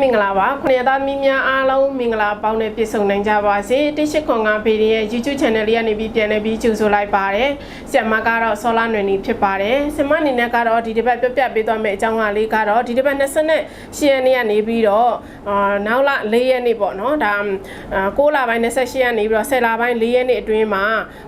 မင်္ဂလာပါခုနှစ်သားသမီးများအားလုံးမင်္ဂလာပေါင်းနဲ့ပြည့်စုံနိုင်ကြပါစေတိရှိခွန်ကဖေဒီရဲ့ YouTube channel လေးကနေပြီးပြန်လည်ပြီးကြိုဆိုလိုက်ပါတယ်ဆရာမကတော့ဆောလာနွယ်နေဖြစ်ပါတယ်ဆရာမအနေနဲ့ကတော့ဒီတစ်ပတ်ပြပြပေးသွားမယ့်အကြောင်းအရာလေးကတော့ဒီတစ်ပတ်28ရက်နေ့ကနေပြီးတော့အာနောက်လ4ရက်နေ့ပေါ့နော်ဒါ6လပိုင်း28ရက်နေပြီးတော့10လပိုင်း4ရက်နေ့အတွင်းမှာ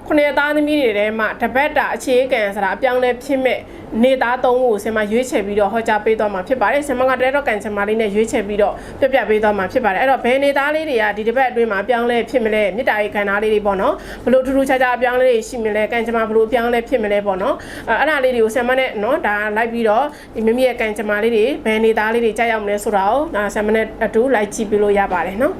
ခုနှစ်သားသမီးတွေထဲမှာတပတ်တာအခြေခံဆိုတာအပြောင်းလဲဖြစ်မဲ့ နေသားသုံးခုကိုဆင်မရွေးချယ်ပြီးတော့ဟောကြားပေးသွားမှာဖြစ်ပါတယ်ဆင်မကတဲတော့ကန်ဆင်မလေးနဲ့ရွေးချယ်ပြီးတော့ပြပြပေးသွားမှာဖြစ်ပါတယ်အဲ့တော့ဘယ်နေသားလေးတွေကဒီတစ်ပတ်အတွင်းမှာအပြောင်းလဲဖြစ်မလဲမြစ်တာရေးခန္ဓာလေးတွေပေါ့နော်ဘလို့ထူးထူးခြားခြားအပြောင်းလဲတွေရှိမလဲကန်ဆင်မဘလို့အပြောင်းလဲဖြစ်မလဲပေါ့နော်အဲ့အဲ့ဒါလေးတွေကိုဆင်မနဲ့နော်ဒါလိုက်ပြီးတော့ဒီမိမိရဲ့ကန်ဆင်မလေးတွေဘယ်နေသားလေးတွေကြောက်ရောက်မလဲဆိုတာကိုဒါဆင်မနဲ့အတူလိုက်ကြည့်ပြလို့ရပါတယ်နော်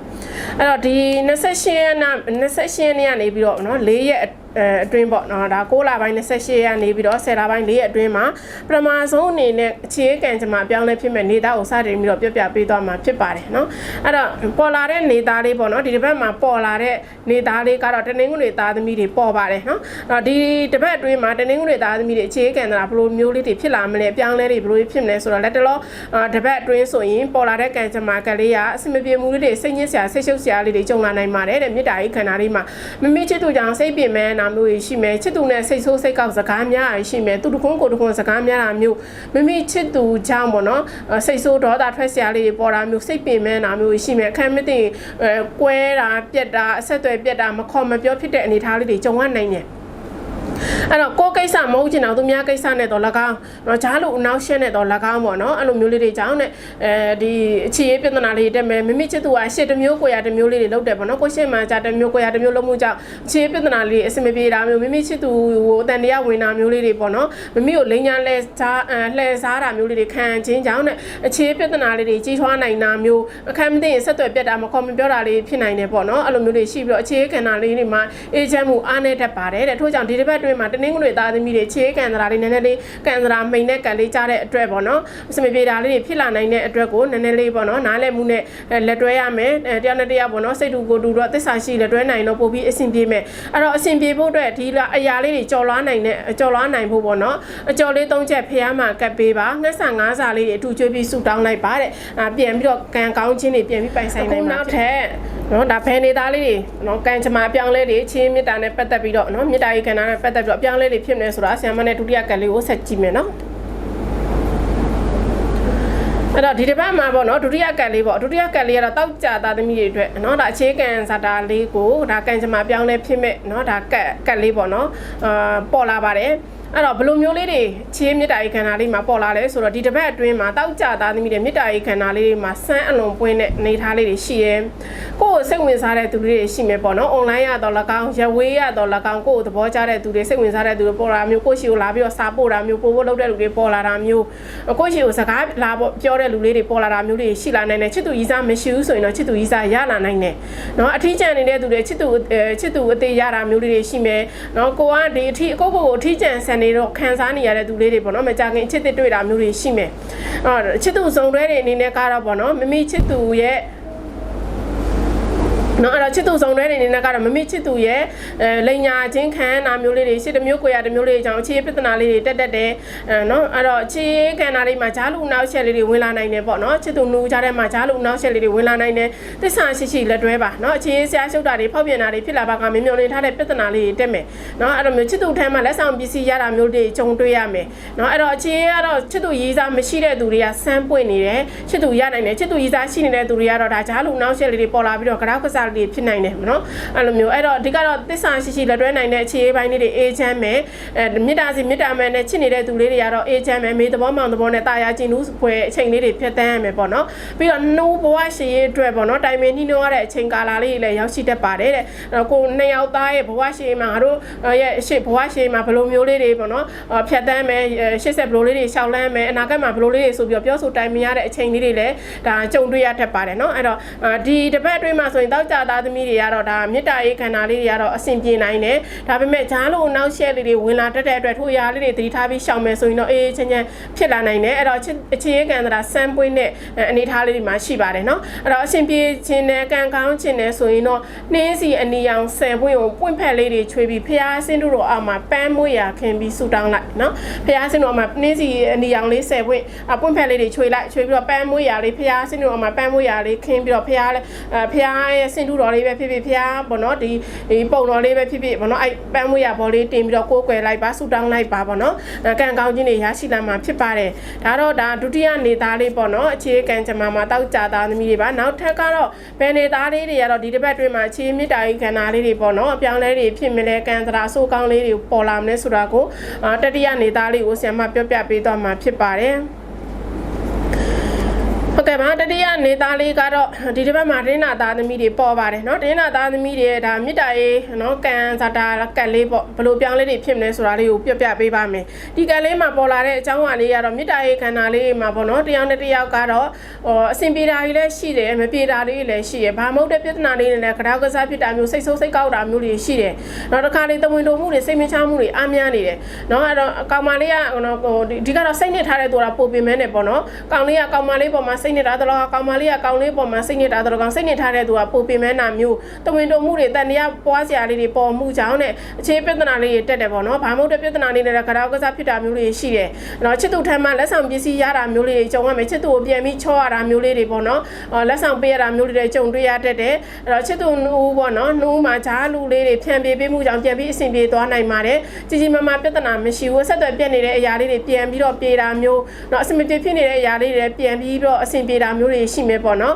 အဲ့တော့ဒီ28ရက်နေ့28ရက်နေ့ကနေပြီးတော့နော်၄ရက်အဲအတွင်းပေါ့နော်ဒါ6လပိုင်း28ရက်နေပြီးတော့10လပိုင်း4ရက်အတွင်းမှာပထမဆုံးအနေနဲ့အခြေခံကြမှာအပြောင်းလဲဖြစ်မဲ့နေသားကိုစတင်ပြီးတော့ပြပြပေးသွားမှာဖြစ်ပါတယ်နော်အဲ့တော့ပေါ်လာတဲ့နေသားလေးပေါ့နော်ဒီတစ်ပတ်မှာပေါ်လာတဲ့နေသားလေးကတော့တနင်္ဂနွေသားသမီးတွေပေါ်ပါတယ်နော်အဲ့တော့ဒီတစ်ပတ်အတွင်းမှာတနင်္ဂနွေသားသမီးတွေအခြေခံတာဘယ်လိုမျိုးလေးတွေဖြစ်လာမလဲအပြောင်းလဲတွေဘယ်လိုဖြစ်မလဲဆိုတော့လက်တလောတစ်ပတ်အတွင်းဆိုရင်ပေါ်လာတဲ့ကံကြမှာကလေးကအစမပြေမှုလေးတွေစိတ်ညစ်စရာစိတ်ရှုပ်စရာလေးတွေကြုံလာနိုင်ပါတယ်တဲ့မြေတားကြီးခန္ဓာလေးမှာမမေချစ်သူကြောင့်စိတ်ပင်မဲနာမျိုးတွေရှိမယ်ချစ်သူနဲ့စိတ်ဆိုးစိတ်ကောက်စကားများရရှိမယ်သူတခွန်းကိုတခွန်းစကားများတာမျိုးမမေချစ်သူကြောင့်ပေါ့နော်စိတ်ဆိုးဒေါသထွက်စရာလေးတွေပေါ်တာမျိုးစိတ်ပင်မဲနာမျိုးရှိမယ်အခမ်းမသိအဲကွဲတာပြက်တာအဆက်အသွယ်ပြက်တာမခေါ်မပြောဖြစ်တဲ့အနေအထားလေးတွေကြုံရနိုင်တယ် အဲ့တော့ကိုယ်ကိစ္စမဟုတ်ချင်တော့သူများကိစ္စနဲ့တော့၎င်းတော့ဂျားလို့အနောက်ရှက်နဲ့တော့၎င်းပေါ့နော်အဲ့လိုမျိုးလေးတွေကြောင့်ねအဲဒီအခြေရေးပြဿနာလေးတက်မယ်မိမိချစ်သူကရှစ်တစ်မျိုးကိုရတစ်မျိုးလေးတွေလုပ်တယ်ပေါ့နော်ကိုရှစ်မှာဂျာတစ်မျိုးကိုရတစ်မျိုးလုံးမှုကြောင့်အခြေရေးပြဿနာလေးအဆင်မပြေတာမျိုးမိမိချစ်သူကိုအတန်တရားဝင်တာမျိုးလေးတွေပေါ့နော်မိမိကိုလိန်ညာလဲစားလှည့်စားတာမျိုးလေးတွေခံခြင်းကြောင့်ねအခြေရေးပြဿနာလေးတွေကြီးထွားနိုင်တာမျိုးအခမ်းမသိရင်ဆက်သွယ်ပြတ်တာမခေါ်မပြောတာလေးဖြစ်နိုင်တယ်ပေါ့နော်အဲ့လိုမျိုးတွေရှိပြီးတော့အခြေရေးခန္ဓာလေးတွေမှာအေဂျင့်မှုအားနဲ့တတ်ပါတယ်တဲ့ထို့ကြောင့်ဒီတစ်ပတ်တွင်းမှာတနင်္ဂနွေသားသမီးတွေခြေကန်စရာလေးနည်းနည်းလေးကန်စရာမိန်နဲ့ကန်လေးကြားတဲ့အတွက်ပေါ့နော်အစမပြေတာလေးတွေဖြစ်လာနိုင်တဲ့အတွက်ကိုနည်းနည်းလေးပေါ့နော်နားလည်မှုနဲ့လက်တွဲရမယ်တယောက်နဲ့တယောက်ပေါ့နော်စိတ်တူကိုယ်တူတော့သစ္စာရှိလက်တွဲနိုင်တော့ပို့ပြီးအဆင်ပြေမယ်အဲ့တော့အဆင်ပြေဖို့အတွက်ဒီအရာလေးတွေကြော်လွားနိုင်တဲ့ကြော်လွားနိုင်ဖို့ပေါ့နော်အကြော်လေးသုံးချက်ဖះမှာကတ်ပေးပါငှက်ဆန်ငါးစာလေးတွေအထူးကျွေးပြီးဆူတောင်းလိုက်ပါတဲ့ပြန်ပြီးတော့ကန်ကောင်းချင်းတွေပြန်ပြီးပိုင်ဆိုင်နိုင်မှာနောက်ထပ် နော်ဒါဖယ်နေသားလေးတွေနော်ကန်ချမာပြောင်းလဲတွေချင်းမြစ်တာနဲ့ပတ်သက်ပြီးတော့နော်မြစ်တာရေးခန္ဓာနဲ့ပတ်သက်ပြီးတော့ပြောင်းလဲတွေဖြစ်နေဆိုတာဆရာမနဲ့ဒုတိယကလေးကိုဆက်ကြည့်မယ်နော်အဲ့တော့ဒီတစ်ပတ်မှာပေါ့နော်ဒုတိယကတ်လေးပေါ့ဒုတိယကတ်လေးကတော့တောက်ကြသားသမီးတွေအတွက်နော်ဒါအခြေခံဇာတာလေးကိုဒါကန်ချမာပြောင်းလဲဖြစ်မဲ့နော်ဒါကတ်ကတ်လေးပေါ့နော်အာပေါ်လာပါတယ် အဲ့တော့ဘလိုမျိုးလေးတွေချေးမြစ်တာရေးခန္ဓာလေးမှာပေါ်လာလဲဆိုတော့ဒီတစ်ပတ်အတွင်းမှာတောက်ကြသားသမီးတွေမြစ်တာရေးခန္ဓာလေးတွေမှာစမ်းအလွန်ပွင့်တဲ့အနေထားလေးတွေရှိရဲကိုယ့်ကိုစိတ်ဝင်စားတဲ့သူတွေရှိမယ်ပေါ့နော်အွန်လိုင်းရတော့၎င်းရဝေးရတော့၎င်းကိုယ့်ကိုသဘောကျတဲ့သူတွေစိတ်ဝင်စားတဲ့သူတွေပေါ်လာမျိုးကိုယ့်ရှိကိုလာပြီးတော့စာပို့တာမျိုးပို့ဖို့လုပ်တဲ့လူတွေပေါ်လာတာမျိုးကိုယ့်ရှိကိုစကားလာပြောတဲ့လူလေးတွေပေါ်လာတာမျိုးတွေရှိလာနိုင်တယ်ချစ်သူကြီးစားမရှိဘူးဆိုရင်တော့ချစ်သူကြီးစားရလာနိုင်တယ်နော်အထီးကျန်နေတဲ့သူတွေချစ်သူချစ်သူအသေးရတာမျိုးလေးတွေရှိမယ်နော်ကိုကဒီအထီးကိုကိုကိုအထီးကျန်ဆန်နေတော့ခံစားနေရတဲ့သူလေးတွေပေါ့နော်မကြခင်ချစ်တဲ့တွေ့တာမျိုးတွေရှိမယ်အော်ချစ်သူစုံတွဲတွေအနေနဲ့ကတော့ပေါ့နော်မမီချစ်သူရဲ့ နော်အဲ့တော့ချစ်သူဆောင်တဲ့နေနဲ့ကတော့မမေ့ချစ်သူရဲ့အဲလိန်ညာချင်းခံနာမျိုးလေးတွေရှစ်တမျိုးကိုရတမျိုးလေးအကြောင်းအခြေပြဿနာလေးတွေတက်တက်တယ်အဲနော်အဲ့တော့အခြေခံနာလေးမှာဂျားလူနောက်ချက်လေးတွေဝင်လာနိုင်တယ်ပေါ့နော်ချစ်သူနူးကြတဲ့မှာဂျားလူနောက်ချက်လေးတွေဝင်လာနိုင်တယ်သစ္စာရှိရှိလက်တွဲပါနော်အခြေဆရာရှုပ်တာတွေဖောက်ပြန်တာတွေဖြစ်လာပါကမင်းမျိုးလေးထားတဲ့ပြဿနာလေးတွေတက်မယ်နော်အဲ့တော့မျိုးချစ်သူထဲမှာလက်ဆောင်ပစ္စည်းရတာမျိုးတွေကြုံတွေ့ရမယ်နော်အဲ့တော့အခြေကတော့ချစ်သူရေးစားမရှိတဲ့သူတွေကစမ်းပွင့်နေတယ်ချစ်သူရနိုင်တယ်ချစ်သူရေးစားရှိနေတဲ့သူတွေကတော့ဒါဂျားလူနောက်ချက်လေးတွေပေါ်လာပြီးတော့ကြောက်ကစားတွေဖြစ်နိုင်တယ်နော်အဲ့လိုမျိုးအဲ့တော့အဓိကတော့သစ္စာရှိရှိလက်တွဲနိုင်တဲ့အခြေအေးပိုင်းလေးတွေအေးချမ်းမယ်အဲမေတ္တာစီမေတ္တာမှန်နဲ့ချစ်နေတဲ့သူလေးတွေကတော့အေးချမ်းမယ်မေသဘောမောင်သဘောနဲ့တာယာကျင်နူးပွဲအချိန်လေးတွေဖြတ်တန်းရမယ်ပေါ့နော်ပြီးတော့နှိုးဘဝရှည်ရေးအတွက်ပေါ့နော်တိုင်ပင်နှီးနှိုးရတဲ့အချိန်ကာလလေးတွေလည်းရောက်ရှိတတ်ပါတယ်တဲ့ကိုနှစ်ယောက်သားရဲ့ဘဝရှည်မှာငါတို့ရဲ့ရှေ့ဘဝရှည်မှာဘယ်လိုမျိုးလေးတွေပေါ့နော်ဖြတ်တန်းမယ်ရှေ့ဆက်ဘယ်လိုလေးတွေရှောက်လန်းမယ်အနာဂတ်မှာဘယ်လိုလေးတွေဆိုပြီးတော့ပြောဆိုတိုင်ပင်ရတဲ့အချိန်လေးတွေလည်းဒါကြုံတွေ့ရတတ်ပါတယ်နော်အဲ့တော့ဒီတစ်ပတ်အတွင်းမှာဆိုရင်တောက်ကြသားသမီးတွေကတော့ဒါမေတ္တာရေးခန္ဓာလေးတွေကတော့အဆင်ပြေနိုင်တယ်ဒါပေမဲ့ဂျားလို့နောက်ရှက်လေးတွေဝင်လာတတ်တဲ့အတွက်ထိုအရာလေးတွေသတိထားပြီးရှောင်မယ်ဆိုရင်တော့အေးချင်းချင်းဖြစ်လာနိုင်တယ်အဲ့တော့အခြေရေးကံသရာစမ်းပွင့်တဲ့အနေထားလေးတွေမှာရှိပါတယ်နော်အဲ့တော့အဆင်ပြေခြင်းနဲ့ကံကောင်းခြင်းနဲ့ဆိုရင်တော့နှင်းစီအနီရောင်10ပွင့်ကိုပွင့်ဖက်လေးတွေချွေးပြီးဖျားဆင်းတို့တော့အောက်မှာပန်းမွေးရာခင်ပြီးဆူတောင်းလိုက်နော်ဖျားဆင်းတို့အောက်မှာနှင်းစီအနီရောင်လေး10ပွင့်အပွင့်ဖက်လေးတွေချွေးလိုက်ချွေးပြီးတော့ပန်းမွေးရာလေးဖျားဆင်းတို့အောက်မှာပန်းမွေးရာလေးခင်းပြီးတော့ဖျားလည်းဖျားရဲ့ဆင်းတို့တော်လေးပဲဖြစ်ဖြစ်ဖျားပေါ့နော်ဒီဒီပုံတော်လေးပဲဖြစ်ဖြစ်ပေါ့နော်အဲ့ပန်းမွေးရာဘောလေးတင်ပြီးတော့ကိုးကွယ်လိုက်ပါဆူတောင်းလိုက်ပါပေါ့နော်ကံကောင်းခြင်းတွေရရှိလာမှာဖြစ်ပါတယ်ဒါတော့ဒါဒုတိယနေသားလေးပေါ့နော်အခြေကံကြမ္မာမှာတောက်ကြသားသမီးတွေပါနောက်ထပ်ကတော့ဘယ်နေသားလေးတွေကတော့ဒီတစ်ပတ်တွင်းမှာအခြေမြစ်တာကြီးခန္ဓာလေးတွေပေါ့နော်အပြောင်းလဲတွေဖြစ်မလဲကံသရာဆိုးကောင်းလေးတွေပေါ်လာမလဲဆိုတာကိုတတိယနေသားလေးကိုဆရာမပြောပြပေးသွားမှာဖြစ်ပါတယ် ဟုတ်ကဲ့ပါတတိယနေသားလေးကတော့ဒီတစ်ပတ်မှာတင်းနာသားသမီးတွေပေါ်ပါတယ်เนาะတင်းနာသားသမီးတွေဒါမေတ္တာရေးเนาะကံဇာတာကတ်လေးပေါ့ဘယ်လိုပြောင်းလဲတွေဖြစ်မလဲဆိုတာလေးကိုပြပြပေးပါမယ်ဒီကံလေးမှာပေါ်လာတဲ့အကြောင်းအရာလေးကတော့မေတ္တာရေးခန္ဓာလေးမှာပေါ့เนาะတယောက်နဲ့တယောက်ကတော့ဟိုအစဉ်ပြေတာကြီးလည်းရှိတယ်မပြေတာလေးလည်းရှိတယ်ဘာမဟုတ်တဲ့ပြဿနာလေးတွေလည်းကြောက်ကစားဖြစ်တာမျိုးစိတ်ဆိုးစိတ်ကောက်တာမျိုးတွေရှိတယ်နောက်တစ်ခါလေးတဝင်တုံမှုတွေစိတ်မချမှုတွေအားများနေတယ်เนาะအဲ့တော့ကောင်မလေးကဟိုဒီကတော့စိတ်နဲ့ထားတဲ့သူကပိုပင်မဲနဲ့ပေါ့เนาะကောင်လေးကကောင်မလေးပေါ်မှာစိတ်နဲ့ ်နေတာတလောကကောင်မလေးကကောင်လေးပေါ်မှာစိတ်နေတာတလောကောင်စိတ်နေထားတဲ့သူကပိုပင်မဲနာမျိုးတဝင်းတုံမှုတွေတန်တရားပွားစရာလေးတွေပေါ်မှုကြောင့်တဲ့အခြေပြဿနာလေးတွေတက်တယ်ပေါ့နော်ဘာမို့တဲ့ပြဿနာလေးတွေကရောက်ကစားဖြစ်တာမျိုးတွေရှိတယ်နော်ချစ်သူထမ်းမှလက်ဆောင်ပစ္စည်းရတာမျိုးလေးတွေကြုံရမယ်ချစ်သူကိုပြန်ပြီးချောရတာမျိုးလေးတွေပေါ့နော်လက်ဆောင်ပေးရတာမျိုးလေးတွေကြုံတွေ့ရတတ်တယ်အဲ့တော့ချစ်သူနှူးပေါ့နော်နှူးမှာဂျားလူလေးတွေဖြန်ပြေးပေးမှုကြောင့်ပြန်ပြီးအဆင်ပြေသွားနိုင်ပါတယ်ကြီးကြီးမားမားပြဿနာမရှိဘူးဆက်သွယ်ပြက်နေတဲ့အရာလေးတွေပြန်ပြီးတော့ပြေးတာမျိုးနော်အဆင်မပြေဖြစ်နေတဲ့အရာလေးတွေပြန်ပြီးတော့အဆင်ပြေပြေတာမျိုးတွေရှိမယ်ပေါ့နော်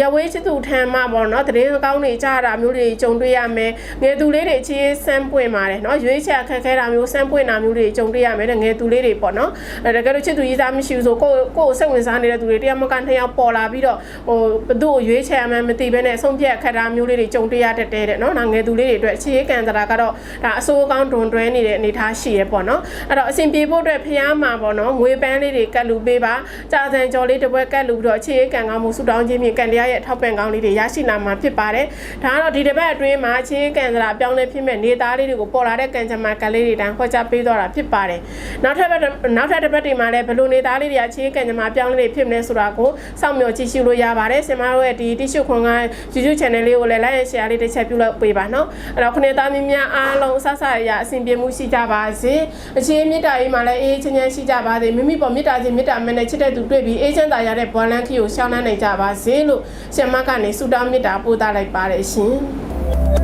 ရဝေးချစ်သူထံမှပေါ့နော်သတင်းကောင်းတွေကြားတာမျိုးတွေကြုံတွေ့ရမယ်ငယ်သူလေးတွေချင်းစမ်းပွင့်ပါတယ်နော်ရွေးချယ်ခက်ခဲတာမျိုးစမ်းပွင့်တာမျိုးတွေကြုံတွေ့ရမယ်တဲ့ငယ်သူလေးတွေပေါ့နော်တကယ်လို့ချစ်သူရေးစားမရှိဘူးဆိုကိုယ့်ကိုယ်စိတ်ဝင်စားနေတဲ့သူတွေတရားမကနှစ်ယောက်ပေါ်လာပြီးတော့ဟိုဘသူ့ကိုရွေးချယ်မှမသိဘဲနဲ့အဆုံးဖြတ်ခက်တာမျိုးလေးတွေကြုံတွေ့ရတတ်တယ်တဲ့နော်ငယ်သူလေးတွေအတွက်ချစ်ရေးကံတာကတော့ဒါအဆိုးအကောင်းတွန်တွဲနေတဲ့အနေအထားရှိရပေါ့နော်အဲ့တော့အစဉ်ပြေဖို့အတွက်ဖျားမှာပေါ့နော်ငွေပန်းလေးတွေကတ်လူပေးပါကြာစံကြော်လေးတစ်ပွဲကတ်လူပြီးတော့အခြေရေးကန်ကောင်းမှုဆူတောင်းခြင်းဖြင့်ကန်တရားရဲ့ထောက်ပံ့ကောင်းလေးတွေရရှိလာမှာဖြစ်ပါတယ်ဒါကတော့ဒီတစ်ပတ်အတွင်းမှာအခြေရေးကန်တာအပြောင်းလဲဖြစ်မဲ့နေသားလေးတွေကိုပေါ်လာတဲ့ကန်ချမာကန်လေးတွေတန်းခေါ်ချပေးသွားတာဖြစ်ပါတယ်နောက်ထပ်နောက်ထပ်တစ်ပတ်တွေမှာလည်းဘယ်လိုနေသားလေးတွေအခြေရေးကန်ချမာအပြောင်းလဲတွေဖြစ်မလဲဆိုတာကိုစောင့်မျှော်ကြည့်ရှုလို့ရပါတယ်ဆင်မတို့ရဲ့ဒီ tissue ခွန်က YouTube channel လေးကိုလည်း like and share လေးတစ်ချက်ပြုလုပ်ပေးပါနော်အဲ့တော့ခဏသားမင်းများအားလုံးအဆဆရအစဉ်ပြေမှုရှိကြပါစေအခြေမေတ္တာရေးမှာလည်းအေးချမ်းချမ်းရှိကြပါစေမိမိပေါ်မေတ္တာခြင်းမေတ္တာမနဲ့ချစ်တဲ့သူတွေ့ပြီးအေးချမ်းသာရတဲ့ဘွာလန်းခီကိုရှောင်းနှံ့နိုင်ကြပါစေလို့ဆင်မကနေဆုတောင်းမေတ္တာပို့သလိုက်ပါတယ်ရှင်